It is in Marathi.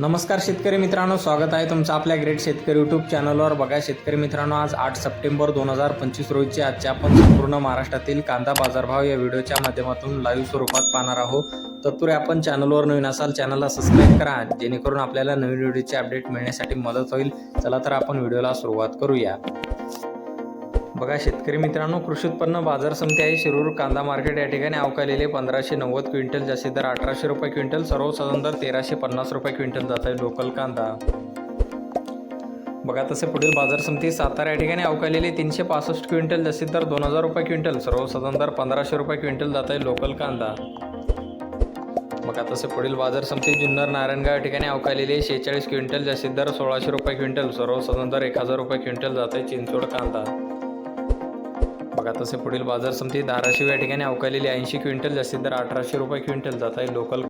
नमस्कार शेतकरी मित्रांनो स्वागत आहे तुमचं आपल्या ग्रेट शेतकरी यूट्यूब चॅनलवर बघा शेतकरी मित्रांनो आज आठ सप्टेंबर दोन हजार पंचवीस रोजीचे आजच्या आपण संपूर्ण महाराष्ट्रातील कांदा बाजारभाव या व्हिडिओच्या माध्यमातून लाईव्ह स्वरूपात पाहणार आहोत. तत्पूर्वी आपण चॅनलवर नवीन असाल चॅनलला सबस्क्राईब करा जेणेकरून आपल्याला नवीन व्हिडिओचे अपडेट मिळण्यासाठी मदत होईल. चला तर आपण व्हिडिओला सुरुवात करूया. बघा शेतकरी मित्रांनो कृषी उत्पन्न बाजार समिती आहे. शिरूर कांदा मार्केट या ठिकाणी अवकालेले पंधराशे नव्वद क्विंटल जास्तीत दर अठराशे रुपये क्विंटल सर्वसाधारण दर तेराशे पन्नास रुपये क्विंटल जात आहे लोकल कांदा. बघा तसे पुढील बाजार समिती सातारा या ठिकाणी अवकालेले तीनशे पासष्ट क्विंटल जास्तीत दर दोन हजार रुपये क्विंटल सर्वसाधारण दर पंधराशे रुपये क्विंटल जात आहे लोकल कांदा. बघा तसे पुढील बाजार समिती जुन्नर नारायणगाव या ठिकाणी अवकालेले शेहेचाळीस क्विंटल जास्तीत दर सोळाशे रुपये क्विंटल सर्वसाधारण दर एक हजार रुपये क्विंटल जात आहे चिंचोड कांदा. बघा तसे पुढील बाजार समिती धाराशिव या ठिकाणी अवकालेली ऐंशी क्विंटल जास्तीत दर अठराशे रुपये क्विंटल जात आहे. लोकल